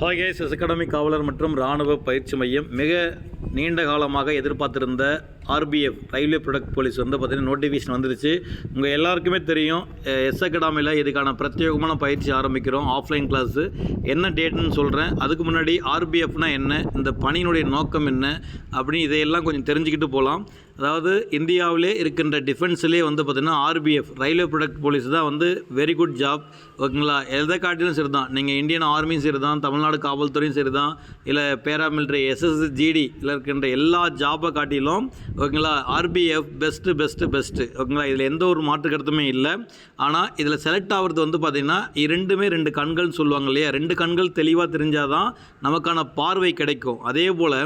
Hi academy காவலர் மற்றும் இராணுவ பயிற்சி மையம். மிக நீண்ட காலமாக எதிர்பார்த்திருந்த ஆர்பிஎஃப் ரயில்வே ப்ரொடக்ட் போலீஸ் வந்து பார்த்திங்கன்னா நோட்டிஃபிகேஷன் வந்துருச்சு. உங்கள் எல்லாருக்குமே தெரியும் எஸ் அகாடமியில் இதுக்கான பிரத்யேகமான பயிற்சி ஆரம்பிக்கிறோம். ஆஃப்லைன் கிளாஸு என்ன டேட்னு சொல்கிறேன் அதுக்கு முன்னாடி ஆர்பிஎஃப்னா என்ன இந்த பணியினுடைய நோக்கம் என்ன அப்படின்னு இதையெல்லாம் கொஞ்சம் தெரிஞ்சுக்கிட்டு போகலாம் அதாவது இந்தியாவிலே இருக்கின்ற டிஃபென்ஸ்லேயே வந்து பார்த்திங்கன்னா ஆர்பிஎஃப் ரயில்வே ப்ரொடக்ட் போலீஸ் தான் வந்து வெரி குட் ஜாப் ஓகேங்களா எதை காட்டிலும் சரி தான் நீங்கள் இந்தியன் ஆர்மியும் சரி தான் தமிழ்நாடு காவல்துறையும் சரி தான் இல்லை பேராமிலிட்ரி எஸ்எஸ்ஜிடி இதில் இருக்கின்ற எல்லா ஜாப்பை காட்டிலும் ஓகேங்களா? ஆர்பிஎஃப் பெஸ்ட்டு பெஸ்ட்டு பெஸ்ட்டு ஓகேங்களா? இதில் எந்த ஒரு மாற்று கருத்துமே இல்லை. ஆனால் இதில் செலக்ட் ஆகிறது வந்து பார்த்திங்கன்னா இரண்டுமே ரெண்டு கண்கள்னு சொல்லுவாங்க இல்லையா? ரெண்டு கண்கள் தெளிவாக தெரிஞ்சால் தான் நமக்கான பார்வை கிடைக்கும். அதே போல்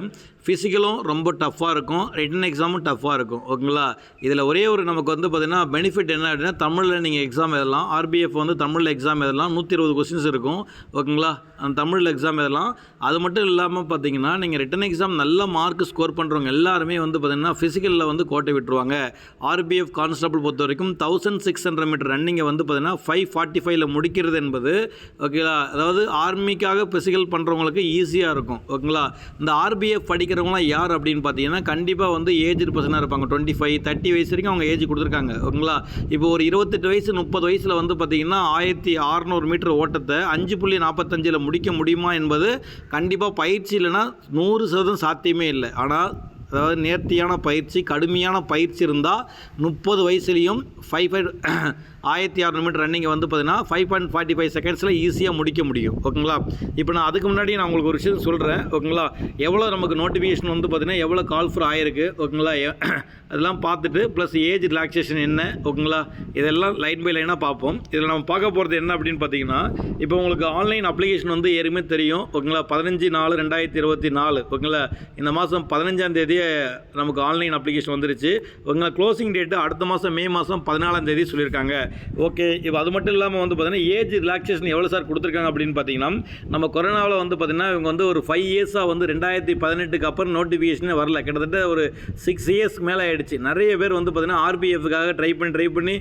ஃபிசிக்கலும் ரொம்ப டஃப்பாக இருக்கும். ரிட்டன் எக்ஸாமும் டஃப்பாக இருக்கும். ஓகேங்களா? இதில் ஒரே ஒரு நமக்கு வந்து பார்த்திங்கன்னா பெனிஃபிட் என்ன அப்படின்னா தமிழில் நீங்கள் எக்ஸாம் எழுதலாம். ஆர்பிஎஃப் வந்து தமிழில் எக்ஸாம் எழுதலாம். நூற்றி இருபது கொஸ்டின்ஸ் இருக்கும். ஓகேங்களா? அந்த தமிழில் எக்ஸாம் எழுதலாம். அது மட்டும் இல்லாமல் பார்த்தீங்கன்னா நீங்கள் ரிட்டன் எக்ஸாம் நல்ல மார்க் ஸ்கோர் பண்ணுறவங்க எல்லாருமே வந்து பார்த்திங்கன்னா ஃபிசிக்கலில் வந்து கோட்டை விட்டுருவாங்க. ஆர்பிஎஃப் கான்ஸ்டபிள் பொறுத்த வரைக்கும் தௌசண்ட் சிக்ஸ் ஹண்ட்ரட் மீட்டர் ரன்னிங்கை வந்து பார்த்திங்கன்னா ஃபைவ் ஃபார்ட்டி ஃபைவ்ல முடிக்கிறது என்பது ஓகேங்களா? அதாவது ஆர்மிக்காக ஃபிசிக்கல் பண்ணுறவங்களுக்கு ஈஸியாக இருக்கும். ஓகேங்களா? இந்த ஆர்பிஎஃப் படிக்க இருக்கிறவங்களாம் யார் அப்படின்னு பார்த்தீங்கன்னா கண்டிப்பாக வந்து ஏஜ்டு பர்சனாக இருப்பாங்க. டுவெண்ட்டி ஃபைவ் தேர்ட்டி வயசு வரைக்கும் அவங்க ஏஜ் கொடுத்துருக்காங்க. ஓகேங்களா? இப்போ ஒரு இருபத்தெட்டு வயசு முப்பது வயசில் வந்து பார்த்தீங்கன்னா ஆயிரத்தி அறநூறு மீட்டர் ஓட்டத்தை அஞ்சு புள்ளி நாற்பத்தஞ்சில் முடிக்க முடியுமா என்பது கண்டிப்பாக பயிற்சி இல்லைன்னா நூறு சதவீதம் சாத்தியமே இல்லை. ஆனால் அதாவது நேர்த்தியான பயிற்சி கடுமையான பயிற்சி இருந்தால் முப்பது வயசுலேயும் ஃபைவ் ஃபைவ் ஆயிரத்தி அறநூறு மீட்டர் ரன்னிங்கை வந்து பார்த்தீங்கன்னா ஃபைவ் பாயிண்ட் ஃபார்ட்டி ஃபைவ் செகண்ட்ஸில் ஈஸியாக முடிக்க முடியும். ஓகேங்களா? இப்போ நான் அதுக்கு முன்னாடி நான் உங்களுக்கு ஒரு விஷயம் சொல்கிறேன் ஓகேங்களா? எவ்வளோ நமக்கு நோட்டிஃபிகேஷன் வந்து பார்த்தீங்கன்னா எவ்வளோ கால் ஃபர் ஆயிருக்கு? ஓகேங்களா? அதெல்லாம் பார்த்துட்டு ப்ளஸ் ஏஜ் ரிலாக்ஸேஷன் என்ன? ஓகேங்களா? இதெல்லாம் லைன் பை லைனாக பார்ப்போம். இதில் நம்ம பார்க்க போகிறது என்ன அப்படின்னு பார்த்தீங்கன்னா இப்போ உங்களுக்கு ஆன்லைன் அப்ளிகேஷன் வந்து ஏற்கனவே தெரியும். ஓகேங்களா? பதினஞ்சு நாலு ரெண்டாயிரத்தி இருபத்தி நாலு. ஓகேங்களா? இந்த மாதம் பதினஞ்சாம் தேதி நமக்கு ஆன்லைன் அப்ளிகேஷன் வந்துருச்சு. ஓகேங்களா க்ளோசிங் டேட்டு அடுத்த மாதம் மே மாதம் பதினாலாம் தேதி சொல்லியிருக்காங்க. ஓகே இப்போ அது மட்டும் இல்லாமல் வந்து பார்த்தீங்கன்னா ஏஜ் ரிலாக்ஸேஷன் எவ்வளோ சார் கொடுத்துருக்காங்க அப்படின்னு பார்த்தீங்கன்னா நம்ம கொரோனாவில் வந்து பார்த்தீங்கன்னா இவங்க வந்து ஒரு ஃபைவ் இயர்ஸாக வந்து ரெண்டாயிரத்தி பதினெட்டுக்கு அப்புறம் நோட்டிஃபிகேஷனே வரல. கிட்டத்தட்ட ஒரு சிக்ஸ் இயர்ஸ்க்கு மேலே ஆகிடுச்சு நிறைய பேர் வந்து பார்த்தீங்கன்னா ஆர்பிஎஃப்காக ட்ரை பண்ணி ட்ரை பண்ணி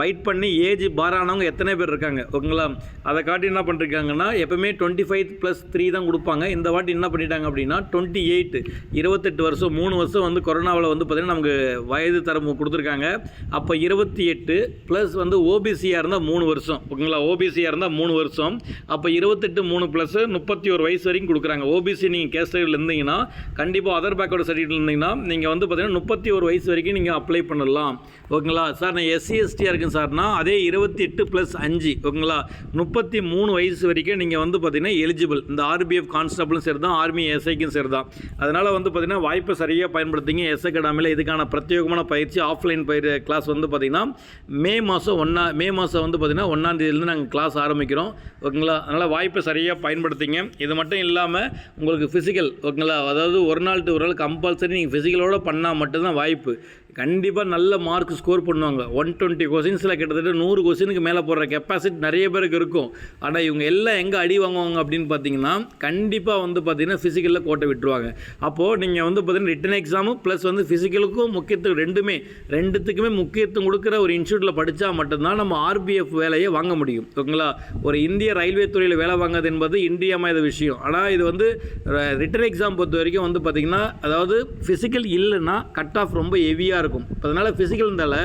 வெயிட் பண்ணி ஏஜ் பாரானவங்க எத்தனை பேர் இருக்காங்க ஓகேங்களா? அதை காட்டி என்ன பண்ணிருக்காங்கன்னா எப்பவுமே டுவெண்ட்டி ஃபைவ் ப்ளஸ் த்ரீ தான் கொடுப்பாங்க. இந்த வாட்டி என்ன பண்ணிட்டாங்க அப்படின்னா டுவெண்ட்டி எயிட் இருபத்தெட்டு வருஷம் மூணு வருஷம் வந்து கொரோனாவில் வந்து பார்த்திங்கன்னா நமக்கு வயது தரம்பு கொடுத்துருக்காங்க. அப்போ இருபத்தி எட்டு ப்ளஸ் வந்து ஓபிசியாக இருந்தால் மூணு வருஷம். ஓகேங்களா ஓபிசியாக இருந்தால் மூணு வருஷம். அப்போ இருபத்தெட்டு மூணு ப்ளஸ் முப்பத்தி ஒரு வயசு வரைக்கும் கொடுக்குறாங்க. ஓபிசி நீங்கள் கேஸ்டரில் இருந்தீங்கன்னா கண்டிப்பாக அதர் பேக்கோட சர்டிஃபிகேட் இருந்தீங்கன்னா நீங்கள் வந்து பார்த்திங்கன்னா முப்பத்தி ஒரு வயசு வரைக்கும் நீங்கள் அப்ளை பண்ணலாம். ஓகேங்களா சார் நான் எஸ்சி எஸ்டியாக இருக்கேன் சார்னா அதே இருபத்தி எட்டு ப்ளஸ் அஞ்சு. ஓகேங்களா முப்பத்தி மூணு வயசு வரைக்கும் நீங்கள் வந்து பார்த்தீங்கன்னா எலிஜிபிள் இந்த ஆர்பிஎஃப் கான்ஸ்டபிளும் சரி தான் ஆர்மி எஸ்ஐக்கும் சரி தான் அதனால் வந்து பார்த்தீங்கன்னா வாய்ப்பை சரியாக பயன்படுத்திங்க எஸ் அகாடமியில் இதுக்கான பிரத்யேகமான பயிற்சி ஆஃப்லைன் பயிர் கிளாஸ் வந்து பார்த்தீங்கன்னா மே மாதம் ஒன்றா மே மாதம் வந்து பார்த்திங்கன்னா ஒன்றாந்தேதியிலேருந்து நாங்கள் கிளாஸ் ஆரம்பிக்கிறோம். ஓகேங்களா அதனால் வாய்ப்பை சரியாக பயன்படுத்திங்க. இது மட்டும் இல்லாமல் உங்களுக்கு ஃபிசிக்கல் ஓகேங்களா அதாவது ஒரு நாள் டு ஒரு நாள் கம்பல்சரி நீங்கள் ஃபிசிக்கலோடு பண்ணால் மட்டும்தான் வாய்ப்பு. கண்டிப்பாக நல்ல மார்க் ஸ்கோர் பண்ணுவாங்க. ஒன் டுவெண்ட்டி கொஸ்டின்ஸில் கிட்டத்தட்ட நூறு கொஸ்டினுக்கு மேலே போடுற கெப்பாசிட்டி நிறைய பேருக்கு இருக்கும். ஆனால் இவங்க எல்லாம் எங்கே அடி வாங்குவாங்க அப்படின்னு பார்த்தீங்கன்னா கண்டிப்பாக வந்து பார்த்தீங்கன்னா ஃபிசிக்கலில் கோட்டை விட்டுருவாங்க. அப்போது நீங்கள் வந்து பார்த்தீங்கன்னா ரிட்டன் எக்ஸாமு ப்ளஸ் வந்து ஃபிசிக்கலுக்கும் முக்கியத்துவம் ரெண்டுமே ரெண்டுத்துக்குமே முக்கியத்துவம் கொடுக்குற ஒரு இன்ஸ்டியூட்டில் படித்தா மட்டும்தான் நம்ம ஆர்பிஎஃப் வேலையை வாங்க முடியும். ஓகேங்களா? ஒரு இந்திய ரயில்வே துறையில் வேலை வாங்குறது என்பது இன்றியமையாத விஷயம். ஆனால் இது வந்து ரிட்டன் எக்ஸாம் பொறுத்த வரைக்கும் வந்து பார்த்திங்கன்னா அதாவது ஃபிசிக்கல் இல்லைன்னா கட் ஆஃப் ரொம்ப ஹெவியாக இருக்கும். இப்போ அதனால் ஃபிசிக்கல் இருந்தால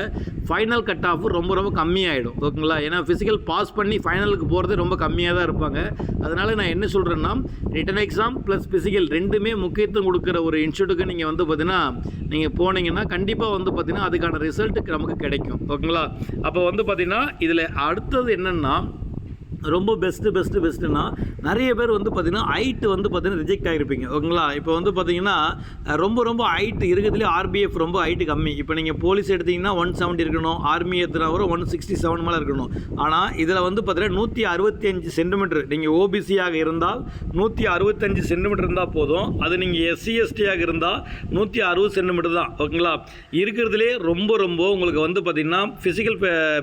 ஃபைனல் கட் ஆஃப் ரொம்ப ரொம்ப கம்மியாகிடும் ஓகேங்களா? ஏன்னா ஃபிசிக்கல் பாஸ் பண்ணி ஃபைனலுக்கு போகிறது ரொம்ப கம்மியாக தான் இருப்பாங்க. அதனால் நான் என்ன சொல்கிறேன்னா ரிட்டன் எக்ஸாம் ப்ளஸ் ஃபிசிக்கல் ரெண்டுமே முக்கியத்துவம் கொடுக்குற ஒரு இன்ஸ்டியூட்டுக்கு நீங்கள் வந்து பார்த்தீங்கன்னா நீங்கள் போனீங்கன்னா கண்டிப்பாக வந்து பார்த்தீங்கன்னா அதுக்கான ரிசல்ட்டு நமக்கு கிடைக்கும். ஓகேங்களா? அப்போ வந்து பார்த்தீங்கன்னா இதில் அடுத்தது என்னென்னா ரொம்ப பெஸ்ட்டு பெஸ்ட்டு பெஸ்ட்டுன்னா நிறைய பேர் வந்து பார்த்திங்கன்னா ஹைட்டு வந்து பார்த்திங்கன்னா ரிஜெக்ட் ஆகிருப்பீங்க ஓகேங்களா? இப்போ வந்து பார்த்திங்கன்னா ரொம்ப ரொம்ப ஹைட்டு இருக்கிறதுலே ஆர்பிஎஃப் ரொம்ப ஹைட்டு கம்மி. இப்போ நீங்கள் போலீஸ் எடுத்தீங்கன்னா ஒன் செவன்ட்டி இருக்கணும். ஆர்மி எடுத்துனா வரும் ஒன் சிக்ஸ்டி செவன் மேலே இருக்கணும். ஆனால் இதில் வந்து பார்த்திங்கன்னா நூற்றி அறுபத்தி அஞ்சு சென்டிமீட்டர் நீங்கள் ஓபிசியாக இருந்தால் நூற்றி அறுபத்தஞ்சு சென்டிமீட்டர் இருந்தால் போதும். அது நீங்கள் எஸ்சிஎஸ்டியாக இருந்தால் நூற்றி அறுபது சென்டிமீட்டர் தான். ஓகேங்களா? இருக்கிறதுலே ரொம்ப ரொம்ப உங்களுக்கு வந்து பார்த்திங்கன்னா ஃபிசிக்கல்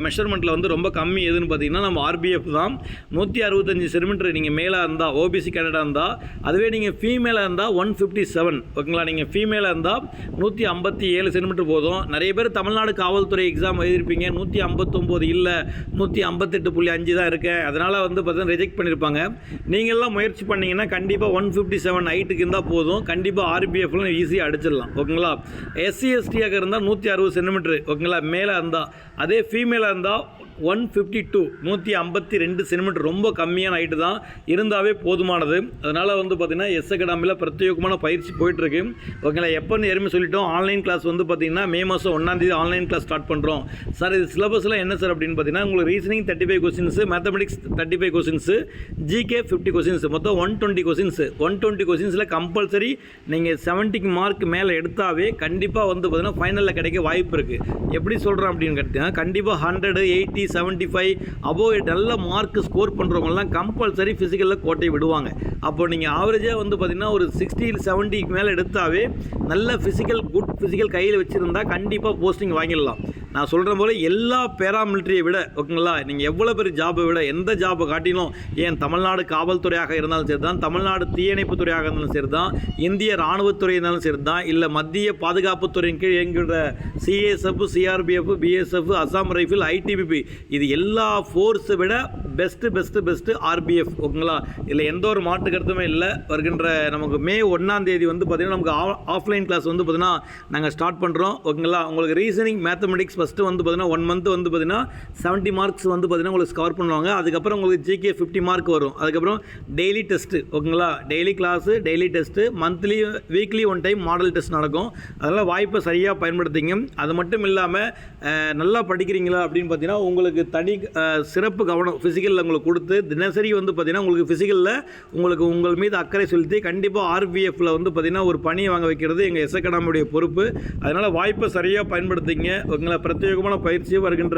மெஷர்மெண்ட்டில் வந்து ரொம்ப கம்மி எதுன்னு பார்த்தீங்கன்னா நம்ம ஆர்பிஎஃப் தான். நூற்றி அறுபத்தஞ்சு சென்டிமீட்டர் நீங்கள் மேலாக இருந்தால் ஓபிசி கேண்டடாக இருந்தால் அதுவே நீங்கள் ஃபீமேலாக இருந்தால் ஒன் ஃபிஃப்டி செவன் ஓகேங்களா நீங்கள் ஃபீமேலாக இருந்தால் நூற்றி ஐம்பத்தி ஏழு சென்டிமீட்டர் போதும். நிறைய பேர் தமிழ்நாடு காவல்துறை எக்ஸாம் எழுதியிருப்பீங்க. நூற்றி ஐம்பத்தொம்போது இல்லை நூற்றி ஐம்பத்தெட்டு புள்ளி அஞ்சு தான் இருக்கேன். அதனால் வந்து பார்த்தீங்கன்னா ரிஜெக்ட் பண்ணியிருப்பாங்க. நீங்கள்லாம் முயற்சி பண்ணிங்கன்னா கண்டிப்பாக ஒன் ஃபிஃப்டி செவன் ஹைட்டுக்கு இருந்தால் போதும் கண்டிப்பாக ஆர்பிஎஃப்ல ஈஸியாக அடிச்சிடலாம் ஓகேங்களா எஸ்சி எஸ்டியாக இருந்தால் நூற்றி அறுபது சென்டிமீட்டர் ஓகேங்களா மேலே இருந்தால் அதே ஃபீமேலாக இருந்தால் ஒன் ஃபிஃப்டி டூ நூற்றி ஐம்பத்தி ரெண்டு சென்டிமீட்டர் ரொம்ப கம்மியான ஹைட்டு தான். இருந்தாவே போதுமானது. அதனால் வந்து பார்த்திங்கன்னா எஸ் அகாடமியில் பிரத்யேகமான பயிற்சி போயிட்டுருக்கு. ஓகேங்களா எப்போன்னு ஏற்கனவே சொல்லிட்டோம். ஆன்லைன் கிளாஸ் வந்து பார்த்திங்கன்னா மே மாதம் ஒன்றாந்தேதி ஆன்லைன் கிளாஸ் ஸ்டார்ட் பண்ணுறோம் சார் இது சிலபஸில் என்ன சார் அப்படின்னு பார்த்தீங்கன்னா உங்களுக்கு reasoning thirty five questions mathematics thirty five questions GK fifty questions மொத்தம் one twenty questions one twenty கொஸ்டின்ஸில் compulsory நீங்கள் செவன்ட்டிக்கு மார்க் மேலே எடுத்தாவே கண்டிப்பாக வந்து பார்த்தீங்கன்னா ஃபைனலில் கிடைக்க வாய்ப்பு இருக்குது எப்படி சொல்கிறேன் அப்படின்னு கேட்டிங்கன்னா கண்டிப்பாக hundred eighty seventy five above நல்ல மார்க் ஸ்கோர் பண்ணுறவங்கலாம் கம்பல்சரி ஃபிசிக்கலில் கோட்டை விடுவாங்க. அப்போ நீங்கள் ஆவரேஜாக வந்து பார்த்தீங்கன்னா ஒரு சிக்ஸ்டி செவன்ட்டிக்கு மேலே எடுத்தாவே நல்ல ஃபிசிக்கல் குட் ஃபிசிக்கல் கையில் வச்சுருந்தா கண்டிப்பாக போஸ்டிங் வாங்கிடலாம். நான் சொல்கிற போல எல்லா பேராமிலிட்டரியை விட ஓகேங்களா நீங்கள் எவ்வளோ பெரிய ஜாபை விட எந்த ஜாபை காட்டிலும் ஏன் தமிழ்நாடு காவல்துறையாக இருந்தாலும் சரி தான் தமிழ்நாடு தீயணைப்பு துறையாக இருந்தாலும் சரி தான் இந்திய இராணுவத்துறை இருந்தாலும் சரி தான் இல்லை மத்திய பாதுகாப்புத்துறையின் கீழ் இயங்குகிற CSF CRPF BSF Assam rifle ITBP இது எல்லா ஃபோர்ஸை விட பெஸ்ட்டு பெஸ்ட்டு பெஸ்ட்டு ஆர்பிஎஃப் ஓகேங்களா? இதில் எந்த ஒரு மாற்று கருத்துமே இல்லை. வருகின்ற நமக்கு மே ஒன்றாம் தேதி வந்து பார்த்திங்கன்னா நமக்கு ஆஃப்லைன் கிளாஸ் வந்து பார்த்திங்கன்னா நாங்கள் ஸ்டார்ட் பண்ணுறோம் ஓகேங்களா? உங்களுக்கு ரீசனிங் மேத்தமெட்டிக்ஸ் ஃபஸ்ட்டு வந்து பார்த்திங்கன்னா ஒன் மந்த் வந்து பார்த்தீங்கன்னா செவன்ட்டி மார்க்ஸ் வந்து பார்த்திங்கன்னா உங்களுக்கு ஸ்கோர் பண்ணுவாங்க. அதுக்கப்புறம் உங்களுக்கு ஜிகே ஃபிஃப்டி மார்க் வரும். அதுக்கப்புறம் டெய்லி டெஸ்ட்டு ஓகேங்களா? Daily class daily test monthly weekly one time model test நடக்கும். அதனால் வாய்ப்பை சரியாக பயன்படுத்திங்க. அது மட்டும் இல்லாமல் நல்லா படிக்கிறீங்களா அப்படின்னு பார்த்தீங்கன்னா உங்களுக்கு தனி சிறப்பு கவனம் ஃபிசிக்கலில் உங்களுக்கு கொடுத்து தினசரி வந்து பார்த்தீங்கன்னா உங்களுக்கு ஃபிசிக்கலில் உங்களுக்கு உங்கள் மீது அக்கறை செலுத்தி கண்டிப்பாக ஆர்பிஎஃப்பில் வந்து பார்த்தீங்கன்னா ஒரு பணியை வாங்க வைக்கிறது எங்கள் எஸ் பொறுப்பு. அதனால் வாய்ப்பை சரியாக பயன்படுத்திங்க ஓகேங்களா? பிரத்யேகமான பயிற்சி வருகின்ற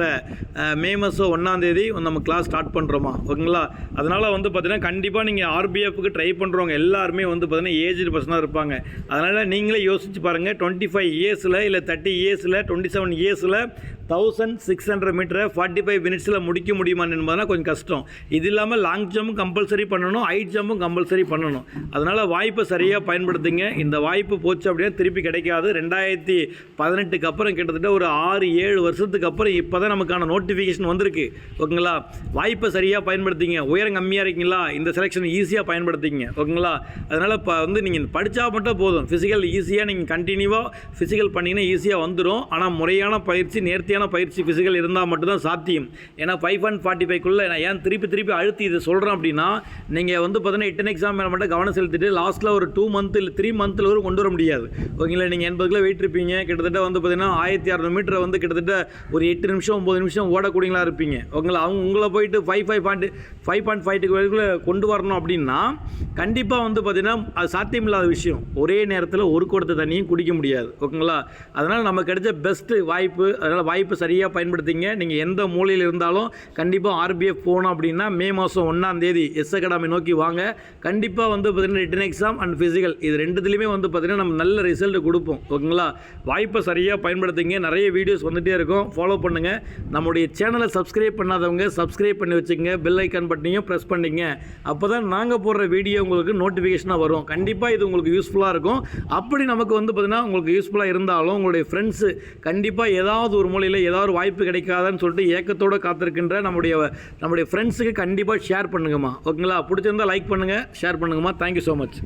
மே மாதம் ஒன்றாம் தேதி நம்ம கிளாஸ் ஸ்டார்ட் பண்ணுறோமா ஓகேங்களா? அதனால் வந்து பார்த்திங்கன்னா கண்டிப்பாக நீங்கள் ஆர்பிஎஃப்க்கு ட்ரை பண்ணுறவங்க எல்லாருமே வந்து பார்த்தீங்கன்னா ஏஜ்டு பர்சனாக இருப்பாங்க. அதனால் நீங்களே யோசிச்சு பாருங்கள் டுவெண்ட்டி ஃபைவ் இயர்ஸில் இல்லை தேர்ட்டி இயர்ஸில் டுவெண்ட்டி செவன் இயர்ஸில் தௌசண்ட் சிக்ஸ் ஹண்ட்ரட் மீட்டரை ஃபார்ட்டி ஃபைவ் மினிட்ஸில் முடிக்க முடியுமான்னு என்பதுனா கொஞ்சம் கஷ்டம். இது இல்லாமல் லாங் ஜம்பும் கம்பல்சரி பண்ணணும் ஹைட் ஜம்பும் கம்பல்சரி பண்ணணும். அதனால் வாய்ப்பை சரியாக பயன்படுத்துங்க. இந்த வாய்ப்பு போச்சு அப்படின்னா திருப்பி கிடைக்காது. ரெண்டாயிரத்தி பதினெட்டுக்கு அப்புறம் கிட்டத்தட்ட ஒரு ஆறு ஏழு வருஷத்துக்கு அப்புறம் இப்போ தான் நமக்கான நோட்டிஃபிகேஷன் வந்திருக்கு. ஓகேங்களா? வாய்ப்பை சரியாக பயன்படுத்திங்க. உயரம் கம்மியாக இருக்கீங்களா? இந்த செலெக்ஷன் ஈஸியாக பயன்படுத்திங்க. ஓகேங்களா? அதனால் இப்போ வந்து நீங்கள் படித்தா மட்டும் போதும். ஃபிசிக்கல் ஈஸியாக நீங்கள் கண்டினியூவாக ஃபிசிக்கல் பண்ணிங்கன்னா ஈஸியாக வந்துடும் ஆனால் முறையான பயிற்சி நேர்த்தியாக தொடர்ச்சியான பயிற்சி ஃபிசிக்கல் இருந்தால் மட்டும்தான் சாத்தியம். ஏன்னா ஃபைவ் அண்ட் ஃபார்ட்டி ஃபைவ்க்குள்ளே நான் ஏன் திருப்பி திருப்பி அழுத்தி இதை சொல்கிறேன் அப்படின்னா நீங்கள் வந்து பார்த்தீங்கன்னா எட்டன் எக்ஸாம் மேலே மட்டும் கவனம் செலுத்திட்டு லாஸ்ட்டில் ஒரு டூ மந்த் இல்லை த்ரீ மந்த்தில் வரும் கொண்டு வர முடியாது. ஓகேங்களா? நீங்கள் எண்பது கிலோ வெயிட் இருப்பீங்க. கிட்டத்தட்ட வந்து பார்த்தீங்கன்னா ஆயிரத்தி அறநூறு மீட்டரை வந்து கிட்டத்தட்ட ஒரு எட்டு நிமிஷம் ஒம்பது நிமிஷம் ஓடக்கூடியங்களா இருப்பீங்க. ஓகேங்களா? அவங்க உங்களை போயிட்டு five five point five point ஃபைவ்க்குள்ளே கொண்டு வரணும் அப்படின்னா கண்டிப்பாக வந்து பார்த்தீங்கன்னா அது சாத்தியமில்லாத விஷயம். ஒரே நேரத்தில் ஒரு குடத்தை தண்ணியும் குடிக்க முடியாது. ஓகேங்களா? அதனால் நமக்கு கிடைச்ச பெஸ்ட்டு வாய்ப்பு அதனால் வாய்ப்பு சரியாக பயன்படுத்திங்க. நீங்கள் எந்த மூலையில் இருந்தாலும் கண்டிப்பாக ஆர்பிஎஃப் போகணும் அப்படின்னா மே மாதம் ஒன்றாம் தேதி எஸ் அகாடமி நோக்கி வாங்க. கண்டிப்பாக வந்து பார்த்தீங்கன்னா ரிட்டன் எக்ஸாம் அண்ட் ஃபிசிக்கல் இது ரெண்டுத்துலேயுமே வந்து பார்த்தீங்கன்னா நம்ம நல்ல ரிசல்ட் கொடுப்போம். ஓகேங்களா? வாய்ப்பை சரியாக பயன்படுத்திங்க. நிறைய வீடியோஸ் வந்துகிட்டே இருக்கும். ஃபாலோ பண்ணுங்கள் நம்முடைய சேனலை சப்ஸ்கிரைப் பண்ணாதவங்க சப்ஸ்கிரைப் பண்ணி வச்சுக்கோங்க. பெல் ஐக்கான் பட்டனையும் ப்ரெஸ் பண்ணிங்க. அப்போ தான் நாங்கள் போடுற வீடியோ உங்களுக்கு நோட்டிஃபிகேஷனாக வரும். கண்டிப்பாக இது உங்களுக்கு யூஸ்ஃபுல்லாக இருக்கும். அப்படி நமக்கு வந்து பார்த்திங்கன்னா உங்களுக்கு யூஸ்ஃபுல்லாக இருந்தாலும் உங்களுடைய ஃப்ரெண்ட்ஸு கண்டிப்பாக ஏதாவது ஒரு மூலையில் ஏதாவது ஒரு வாய்ப்பு கிடைக்காதான்னு சொல்லிட்டு ஏக்கத்தோடு காத்திருக்கின்ற நம்முடைய நம்முடைய ஃப்ரெண்ட்ஸுக்கு கண்டிப்பாக ஷேர் பண்ணுங்கம்மா. ஓகேங்களா? பிடிச்சிருந்தா லைக் பண்ணுங்கள் share பண்ணுங்கம்மா. Thank you so much